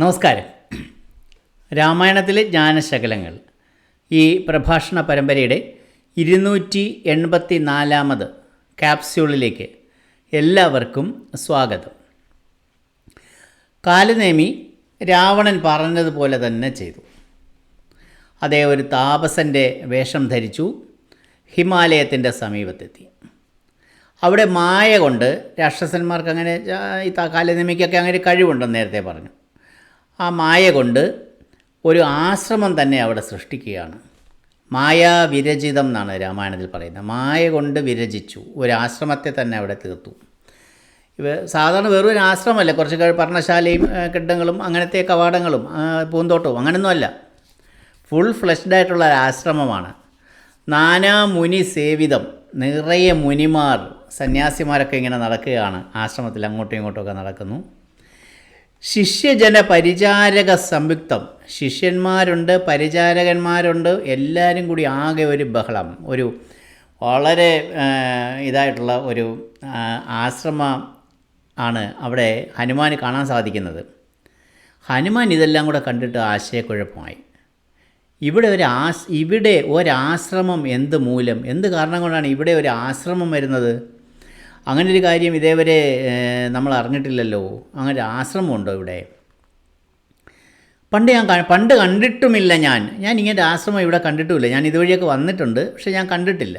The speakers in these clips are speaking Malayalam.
നമസ്കാരം. രാമായണത്തിലെ ജ്ഞാനശകലങ്ങൾ. ഈ പ്രഭാഷണ പരമ്പരയുടെ ഇരുന്നൂറ്റി എൺപത്തി നാലാമത് ക്യാപ്സ്യൂളിലേക്ക് എല്ലാവർക്കും സ്വാഗതം. കാലനേമി രാവണൻ പറഞ്ഞതുപോലെ തന്നെ ചെയ്തു. അതേ ഒരു താപസന്റെ വേഷം ധരിച്ചു ഹിമാലയത്തിന്റെ സമീപത്തെത്തി. അവിടെ മായ കൊണ്ട് രാക്ഷസന്മാർക്ക് അങ്ങനെ ഈ കാലനേമിക്കൊക്കെ അങ്ങനെ കഴിവുണ്ടെന്ന് നേരത്തെ പറഞ്ഞു. ആ മായ കൊണ്ട് ഒരു ആശ്രമം തന്നെ അവിടെ സൃഷ്ടിക്കുകയാണ്. മായാ വിരചിതം എന്നാണ് രാമായണത്തിൽ പറയുന്നത്. മായ കൊണ്ട് വിരചിച്ചു ഒരു ആശ്രമത്തെ തന്നെ അവിടെ തീർത്തു. ഇവ സാധാരണ വെറും ഒരു ആശ്രമമല്ല കുറച്ച് പർണശാലയും കെട്ടിടങ്ങളും അങ്ങനത്തെ കവാടങ്ങളും പൂന്തോട്ടവും അങ്ങനെയൊന്നുമല്ല ഫുൾ ഫ്ലഷ്ഡ് ആയിട്ടുള്ള ഒരു ആശ്രമമാണ്. നാനാ മുനി സേവിതം നിറയെ മുനിമാർ സന്യാസിമാരൊക്കെ ഇങ്ങനെ നടക്കുകയാണ്. ആശ്രമത്തിൽ അങ്ങോട്ടും ഇങ്ങോട്ടുമൊക്കെ നടക്കുന്നു. ശിഷ്യജന പരിചാരക സംയുക്തം. ശിഷ്യന്മാരുണ്ട് പരിചാരകന്മാരുണ്ട് എല്ലാവരും കൂടി ആകെ ഒരു ബഹളം ഒരു വളരെ ഇതായിട്ടുള്ള ഒരു ആശ്രമ ആണ് അവിടെ ഹനുമാൻ കാണാൻ സാധിക്കുന്നത്. ഹനുമാൻ ഇതെല്ലാം കൂടെ കണ്ടിട്ട് ആശയക്കുഴപ്പമായി. ഇവിടെ ഒരു ആസ് ഇവിടെ ഒരാശ്രമം എന്ത് മൂലം എന്ത് കാരണം കൊണ്ടാണ് ഇവിടെ ഒരു ആശ്രമം വരുന്നത്? അങ്ങനെ ഒരു കാര്യം ഇതേവരെ നമ്മൾ അറിഞ്ഞിട്ടില്ലല്ലോ അങ്ങനെ ആശ്രമമുണ്ടോ ഇവിടെ? പണ്ട് ഞാൻ പണ്ട് കണ്ടിട്ടുമില്ല ഞാൻ. ഞാൻ ഇങ്ങനെ ആശ്രമം ഇവിടെ കണ്ടിട്ടുമില്ല. ഞാൻ ഇതുവഴിയൊക്കെ വന്നിട്ടുണ്ട് പക്ഷേ ഞാൻ കണ്ടിട്ടില്ല.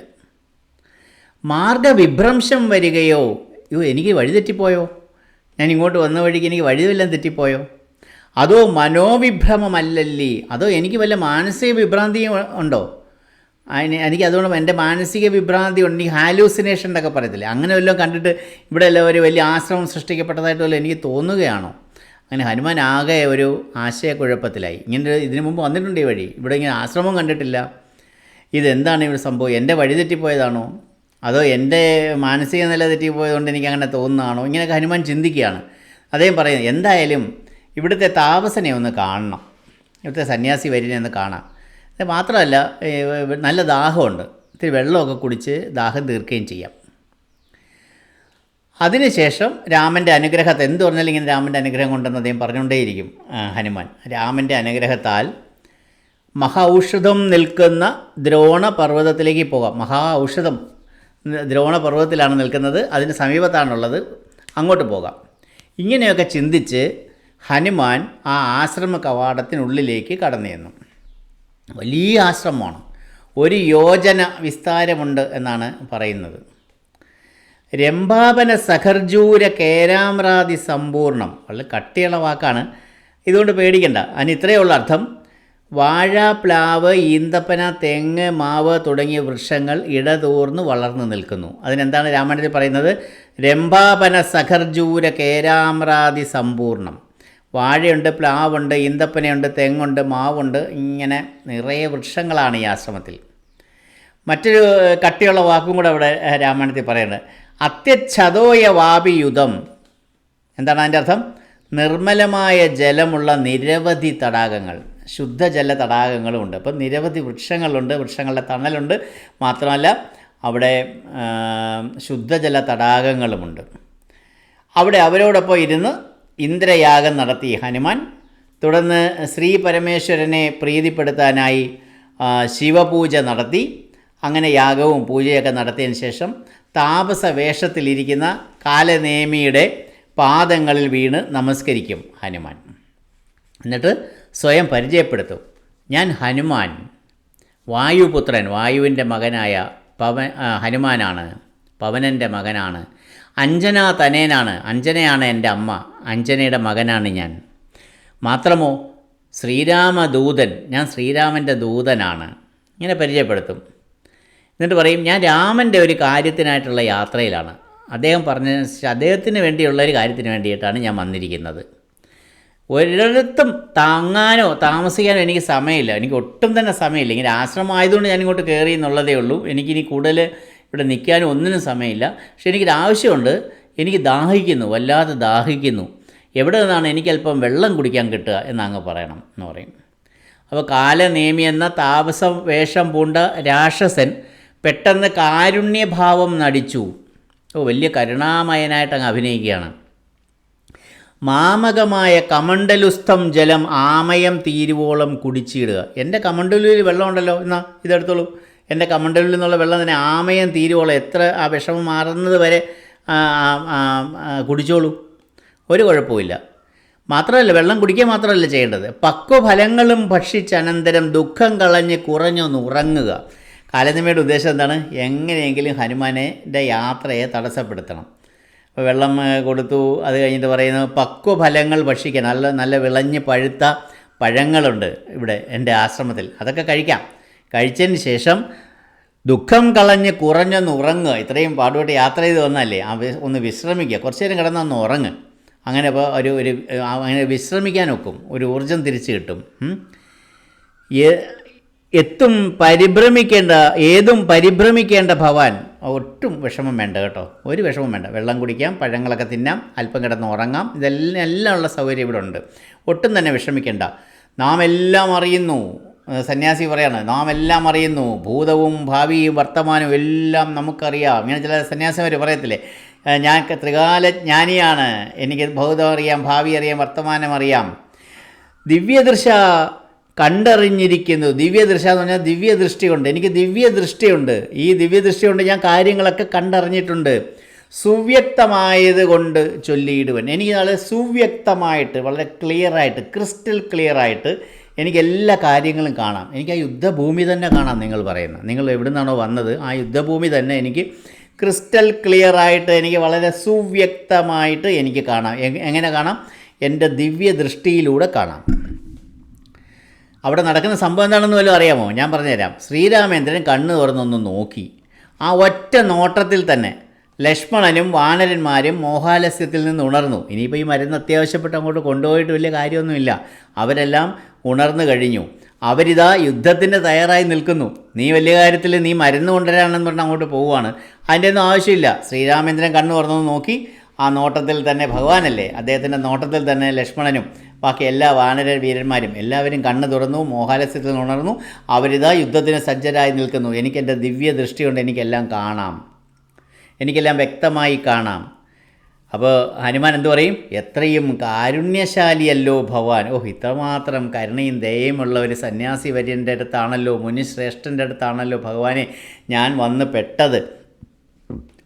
മാർഗവിഭ്രംശം വരികയോ അയ്യോ എനിക്ക് വഴി തെറ്റിപ്പോയോ? ഞാൻ ഇങ്ങോട്ട് വന്ന വഴിക്ക് എനിക്ക് വഴി വല്ലതും തെറ്റിപ്പോയോ? അതോ മനോവിഭ്രമമല്ലല്ലേ? അതോ എനിക്ക് വല്ല മാനസിക വിഭ്രാന്തിയും ഉണ്ടോ? അതിന് എനിക്ക് അതുകൊണ്ട് എന്റെ മാനസിക വിഭ്രാന്തി ഉണ്ട് ഈ ഹാലൂസിനേഷൻ എന്നൊക്കെ പറയത്തില്ലേ? അങ്ങനെ വല്ലതും കണ്ടിട്ട് ഇവിടെ എല്ലാം ഒരു വലിയ ആശ്രമം സൃഷ്ടിക്കപ്പെട്ടതായിട്ട് വല്ലതും എനിക്ക് തോന്നുകയാണോ? അങ്ങനെ ഹനുമാൻ ആകെ ഒരു ആശയക്കുഴപ്പത്തിലായി. ഇങ്ങനെ ഇതിനു മുമ്പ് വന്നിട്ടുണ്ട് ഈ വഴി. ഇവിടെ ഇങ്ങനെ ആശ്രമം കണ്ടിട്ടില്ല. ഇതെന്താണ് ഇവിടെ സംഭവം? എന്റെ വഴി തെറ്റിപ്പോയതാണോ? അതോ എന്റെ മാനസിക നില തെറ്റിപ്പോയതുകൊണ്ട് എനിക്ക് അങ്ങനെ തോന്നുന്നതാണോ? ഇങ്ങനെയൊക്കെ ഹനുമാൻ ചിന്തിക്കുകയാണ്. അദ്ദേഹം പറയുന്നത് എന്തായാലും ഇവിടുത്തെ താപസനെ ഒന്ന് കാണണം. ഇവിടുത്തെ സന്യാസി വരിനെ ഒന്ന് കാണാം. ഇത് മാത്രമല്ല നല്ല ദാഹമുണ്ട്. ഇത്തിരി വെള്ളമൊക്കെ കുടിച്ച് ദാഹം തീർക്കുകയും ചെയ്യാം. അതിനുശേഷം രാമന്റെ അനുഗ്രഹത്തെ എന്ത് പറഞ്ഞാലും ഇങ്ങനെ രാമന്റെ അനുഗ്രഹം കൊണ്ടെന്ന് അദ്ദേഹം പറഞ്ഞുകൊണ്ടേയിരിക്കും ഹനുമാൻ. രാമന്റെ അനുഗ്രഹത്താൽ മഹാ ഔഷധം നിൽക്കുന്ന ദ്രോണ പർവതത്തിലേക്ക് പോകാം. മഹാ ഔഷധം ദ്രോണ പർവതത്തിലാണ് നിൽക്കുന്നത്. അതിന് സമീപത്താണുള്ളത്. അങ്ങോട്ട് പോകാം. ഇങ്ങനെയൊക്കെ ചിന്തിച്ച് ഹനുമാൻ ആ ആശ്രമ കവാടത്തിനുള്ളിലേക്ക് കടന്നു ചെന്നു. വലിയ ആശ്രമമാണ്. ഒരു യോജന വിസ്താരമുണ്ട് എന്നാണ് പറയുന്നത്. രംഭാപന സഹർജൂര കേരാമ്രാതി സമ്പൂർണം. വളരെ കട്ടിയുള്ള വാക്കാണ്. ഇതുകൊണ്ട് പേടിക്കണ്ട. അതിന് ഇത്രയേ ഉള്ള അർത്ഥം. വാഴ പ്ലാവ് ഈന്തപ്പന തെങ്ങ് മാവ് തുടങ്ങിയ വൃക്ഷങ്ങൾ ഇടതൂർന്ന് വളർന്നു നിൽക്കുന്നു. അതിനെന്താണ് രാമായണത്തിൽ പറയുന്നത്? രംഭാപന സഹർജൂര കേരാമ്രാതി സമ്പൂർണം. വാഴയുണ്ട് പ്ലാവുണ്ട് ഈന്തപ്പനയുണ്ട് തെങ്ങുണ്ട് മാവുണ്ട് ഇങ്ങനെ നിറയെ വൃക്ഷങ്ങളാണ് ഈ ആശ്രമത്തിൽ. മറ്റൊരു കട്ടിയുള്ള വാക്കും കൂടെ അവിടെ രാമായണത്തിൽ പറയുന്നത് അത്യച്ഛതോയ വാപിയുധം. എന്താണ് അതിന്റെ അർത്ഥം? നിർമ്മലമായ ജലമുള്ള നിരവധി തടാകങ്ങൾ. ശുദ്ധജല തടാകങ്ങളും ഉണ്ട്. അപ്പം നിരവധി വൃക്ഷങ്ങളുണ്ട് വൃക്ഷങ്ങളുടെ തണലുണ്ട്. മാത്രമല്ല അവിടെ ശുദ്ധജല തടാകങ്ങളുമുണ്ട്. അവിടെ അവരോടൊപ്പം ഇരുന്ന് ഇന്ദ്രയാഗം നടത്തി ഹനുമാൻ. തുടർന്ന് ശ്രീ പരമേശ്വരനെ പ്രീതിപ്പെടുത്താനായി ശിവപൂജ നടത്തി. അങ്ങനെ യാഗവും പൂജയൊക്കെ നടത്തിയതിന് ശേഷം താപസ വേഷത്തിലിരിക്കുന്ന കാലനേമിയുടെ പാദങ്ങളിൽ വീണ് നമസ്കരിക്കും ഹനുമാൻ. എന്നിട്ട് സ്വയം പരിചയപ്പെടുത്തും. ഞാൻ ഹനുമാൻ. വായുപുത്രൻ വായുവിന്റെ മകനായ പവൻ ഹനുമാനാണ്. പവനന്റെ മകനാണ്. അഞ്ജന തനേനാണ്. അഞ്ജനയാണ് എന്റെ അമ്മ. അഞ്ജനയുടെ മകനാണ് ഞാൻ. മാത്രമോ ശ്രീരാമദൂതൻ ഞാൻ ശ്രീരാമന്റെ ദൂതനാണ്. ഇങ്ങനെ പരിചയപ്പെടുത്തും. എന്നിട്ട് പറയും ഞാൻ രാമന്റെ ഒരു കാര്യത്തിനായിട്ടുള്ള യാത്രയിലാണ്. അദ്ദേഹം പറഞ്ഞ അദ്ദേഹത്തിന് വേണ്ടിയുള്ള ഒരു കാര്യത്തിന് വേണ്ടിയിട്ടാണ് ഞാൻ വന്നിരിക്കുന്നത്. ഒരിടത്തും താങ്ങാനോ താമസിക്കാനോ എനിക്ക് സമയമില്ല. എനിക്ക് ഒട്ടും തന്നെ സമയമില്ല. ഇങ്ങനെ ആശ്രമമായതുകൊണ്ട് ഞാൻ ഇങ്ങോട്ട് കയറി എന്നുള്ളതേ ഉള്ളൂ. എനിക്കിനി കൂടുതൽ ഇവിടെ നിൽക്കാനും ഒന്നിനും സമയമില്ല. പക്ഷെ എനിക്കൊരു ആവശ്യമുണ്ട്. എനിക്ക് ദാഹിക്കുന്നു വല്ലാതെ ദാഹിക്കുന്നു. എവിടെ നിന്നാണ് എനിക്കല്പം വെള്ളം കുടിക്കാൻ കിട്ടുക എന്നങ്ങ് പറയണം എന്ന് പറയും. അപ്പോൾ കാലനേമി എന്ന താപസ വേഷം പൂണ്ട രാക്ഷസൻ പെട്ടെന്ന് കാരുണ്യഭാവം നടിച്ചു. ഓ വലിയ കരുണാമയനായിട്ട് അങ്ങ് അഭിനയിക്കുകയാണ്. മാമകമായ കമണ്ടലുസ്ഥം ജലം ആമയം തീരുവോളം കുടിച്ചിടുക. എന്റെ കമണ്ടലുവിൽ വെള്ളമുണ്ടല്ലോ. എന്നാ ഇതെടുത്തോളൂ. എന്റെ കമണ്ടലിൽ നിന്നുള്ള വെള്ളം തന്നെ ആമയം തീരുവോളം എത്ര ആ വിഷമം മാറുന്നത് വരെ കുടിച്ചോളൂ. ഒരു കുഴപ്പമില്ല മാത്രമല്ല വെള്ളം കുടിക്കുക മാത്രമല്ല ചെയ്യേണ്ടത്. പക്വഫലങ്ങളും ഭക്ഷിച്ചനന്തരം ദുഃഖം കളഞ്ഞ് കുറഞ്ഞൊന്ന് ഉറങ്ങുക. കാലനിമയുടെ ഉദ്ദേശം എന്താണ്? എങ്ങനെയെങ്കിലും ഹനുമാനെ യാത്രയെ തടസ്സപ്പെടുത്തണം. അപ്പോൾ വെള്ളം കൊടുത്തു. അത് കഴിഞ്ഞിട്ട് പറയുന്നു പക്വഫലങ്ങൾ ഭക്ഷിക്കുക. നല്ല നല്ല വിളഞ്ഞ് പഴുത്ത പഴങ്ങളുണ്ട് ഇവിടെ എന്റെ ആശ്രമത്തിൽ. അതൊക്കെ കഴിക്കാം. കഴിച്ചതിന് ശേഷം ദുഃഖം കളഞ്ഞ് കുറഞ്ഞൊന്ന് ഉറങ്ങുക. ഇത്രയും പാടുപെട്ട് യാത്ര ചെയ്ത് വന്നല്ലേ? ഒന്ന് വിശ്രമിക്കുക. കുറച്ച് നേരം കിടന്നൊന്ന് ഉറങ്ങ്. അങ്ങനെ ഇപ്പോൾ ഒരു ഒരു അങ്ങനെ വിശ്രമിക്കാൻ ഒക്കും. ഒരു ഊർജം തിരിച്ചു കിട്ടും. എത്തും പരിഭ്രമിക്കേണ്ട ഏതും പരിഭ്രമിക്കേണ്ട ഭവാൻ. ഒട്ടും വിഷമം വേണ്ട കേട്ടോ. ഒരു വിഷമം വേണ്ട. വെള്ളം കുടിക്കാം പഴങ്ങളൊക്കെ തിന്നാം അല്പം കിടന്ന് ഉറങ്ങാം. ഇതെല്ലാം എല്ലാം ഉള്ള സൗകര്യം ഇവിടെ ഉണ്ട്. ഒട്ടും തന്നെ വിഷമിക്കേണ്ട. നാം എല്ലാം അറിയുന്നു. സന്യാസി പറയാണ് നാം എല്ലാം അറിയുന്നു ഭൂതവും ഭാവിയും വർത്തമാനവും എല്ലാം നമുക്കറിയാം. ഇങ്ങനെ ചില സന്യാസിമാർ പറയത്തില്ലേ ഞാൻ ത്രികാല ജ്ഞാനിയാണ് എനിക്ക് ഭൗതം അറിയാം ഭാവി അറിയാം വർത്തമാനം അറിയാം. ദിവ്യദൃശ കണ്ടറിഞ്ഞിരിക്കുന്നു. ദിവ്യദൃശ എന്ന് പറഞ്ഞാൽ ദിവ്യദൃഷ്ടിയുണ്ട്. എനിക്ക് ദിവ്യദൃഷ്ടിയുണ്ട്. ഈ ദിവ്യദൃഷ്ടി കൊണ്ട് ഞാൻ കാര്യങ്ങളൊക്കെ കണ്ടറിഞ്ഞിട്ടുണ്ട്. സുവ്യക്തമായത് കൊണ്ട് ചൊല്ലിയിടുവൻ. എനിക്ക് വളരെ സുവ്യക്തമായിട്ട് വളരെ ക്ലിയറായിട്ട് ക്രിസ്റ്റൽ ക്ലിയറായിട്ട് എനിക്ക് എല്ലാ കാര്യങ്ങളും കാണാം. എനിക്ക് ആ യുദ്ധഭൂമി തന്നെ കാണാം നിങ്ങൾ പറയുന്നത്. നിങ്ങൾ എവിടെ നിന്നാണോ വന്നത് ആ യുദ്ധഭൂമി തന്നെ എനിക്ക് ക്രിസ്റ്റൽ ക്ലിയർ ആയിട്ട് എനിക്ക് വളരെ സുവ്യക്തമായിട്ട് എനിക്ക് കാണാം. എങ്ങനെ കാണാം? എന്റെ ദിവ്യ ദൃഷ്ടിയിലൂടെ കാണാം. അവിടെ നടക്കുന്ന സംഭവം എന്താണെന്ന് വല്ലതും അറിയാമോ? ഞാൻ പറഞ്ഞുതരാം. ശ്രീരാമേന്ദ്രൻ കണ്ണ് തുറന്നൊന്ന് നോക്കി. ആ ഒറ്റ നോട്ടത്തിൽ തന്നെ ലക്ഷ്മണനും വാനരന്മാരും മോഹാലസ്യത്തിൽ നിന്ന് ഉണർന്നു. ഇനിയിപ്പോൾ ഈ മരുന്ന് അത്യാവശ്യപ്പെട്ട് അങ്ങോട്ട് കൊണ്ടുപോയിട്ട് വലിയ കാര്യമൊന്നുമില്ല. അവരെല്ലാം ഉണർന്നു കഴിഞ്ഞു. അവരിതാ യുദ്ധത്തിന് തയ്യാറായി നിൽക്കുന്നു. നീ വലിയ കാര്യത്തിൽ നീ മരുന്ന് കൊണ്ടുവരാണെന്ന് പറഞ്ഞ് അങ്ങോട്ട് പോവുകയാണ്. അതിന്റെ ഒന്നും ആവശ്യമില്ല. ശ്രീരാമേന്ദ്രൻ കണ്ണു തുറന്നു നോക്കി. ആ നോട്ടത്തിൽ തന്നെ ഭഗവാനല്ലേ? അദ്ദേഹത്തിന്റെ നോട്ടത്തിൽ തന്നെ ലക്ഷ്മണനും ബാക്കി എല്ലാ വാനര വീരന്മാരും എല്ലാവരും കണ്ണ് തുറന്നു മോഹാലസ്യത്തിൽ ഉണർന്നു. അവരിതാ യുദ്ധത്തിന് സജ്ജരായി നിൽക്കുന്നു. എനിക്കെന്റെ ദിവ്യ ദൃഷ്ടി കൊണ്ട് എനിക്കെല്ലാം കാണാം. എനിക്കെല്ലാം വ്യക്തമായി കാണാം. അപ്പോൾ ഹനുമാൻ എന്തു പറയും? എത്രയും കാരുണ്യശാലിയല്ലോ ഭവാൻ ഓഹ് ഇത്രമാത്രം കരുണയും ദയയുമുള്ള ഒരു സന്യാസി വര്യന്റെ അടുത്താണല്ലോ മുനിശ്രേഷ്ഠന്റെ അടുത്താണല്ലോ ഭഗവാനെ ഞാൻ വന്ന് പെട്ടത്.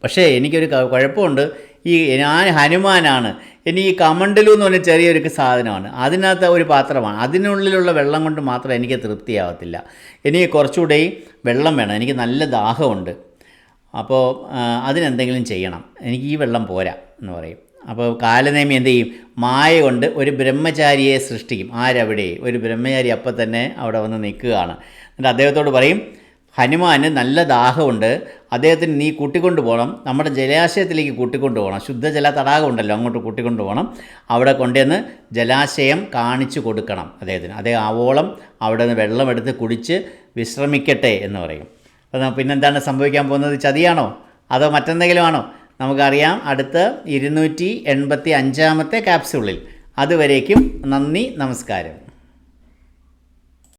പക്ഷേ എനിക്കൊരു കുഴപ്പമുണ്ട്. ഈ ഞാൻ ഹനുമാനാണ്. ഇനി ഈ കമണ്ടലു എന്ന് പറഞ്ഞ ചെറിയൊരു സാധനമാണ്. അതിനകത്ത് ഒരു പാത്രമാണ്. അതിനുള്ളിലുള്ള വെള്ളം കൊണ്ട് മാത്രം എനിക്ക് തൃപ്തിയാവത്തില്ല. എനിക്ക് കുറച്ചുകൂടെ വെള്ളം വേണം. എനിക്ക് നല്ല ദാഹമുണ്ട്. അപ്പോൾ അതിനെന്തെങ്കിലും ചെയ്യണം. എനിക്ക് ഈ വെള്ളം പോരാ എന്ന് പറയും. അപ്പോൾ കാലനേമി എന്ത് ചെയ്യും? മായ കൊണ്ട് ഒരു ബ്രഹ്മചാരിയെ സൃഷ്ടിക്കും. ആരവിടെ? ഒരു ബ്രഹ്മചാരി അപ്പം തന്നെ അവിടെ വന്ന് നിൽക്കുകയാണ്. എന്നിട്ട് അദ്ദേഹത്തോട് പറയും ഹനുമാന് നല്ല ദാഹമുണ്ട്. അദ്ദേഹത്തിന് നീ കൂട്ടിക്കൊണ്ട് പോകണം. നമ്മുടെ ജലാശയത്തിലേക്ക് കൂട്ടിക്കൊണ്ട് പോകണം. ശുദ്ധജല തടാകം ഉണ്ടല്ലോ അങ്ങോട്ട് കൂട്ടിക്കൊണ്ട് പോകണം. അവിടെ കൊണ്ടുവന്ന് ജലാശയം കാണിച്ചു കൊടുക്കണം അദ്ദേഹത്തിന്. അദ്ദേഹം ആവോളം അവിടെ നിന്ന് വെള്ളമെടുത്ത് കുടിച്ച് വിശ്രമിക്കട്ടെ എന്ന് പറയും. പിന്നെന്താണ് സംഭവിക്കാൻ പോകുന്നത്? ചതിയാണോ? അതോ മറ്റെന്തെങ്കിലും ആണോ നമുക്കറിയാം അടുത്ത ഇരുന്നൂറ്റി എൺപത്തി അഞ്ചാമത്തെ ക്യാപ്സ്യൂളിൽ അതുവരേക്കും നന്ദി നമസ്കാരം.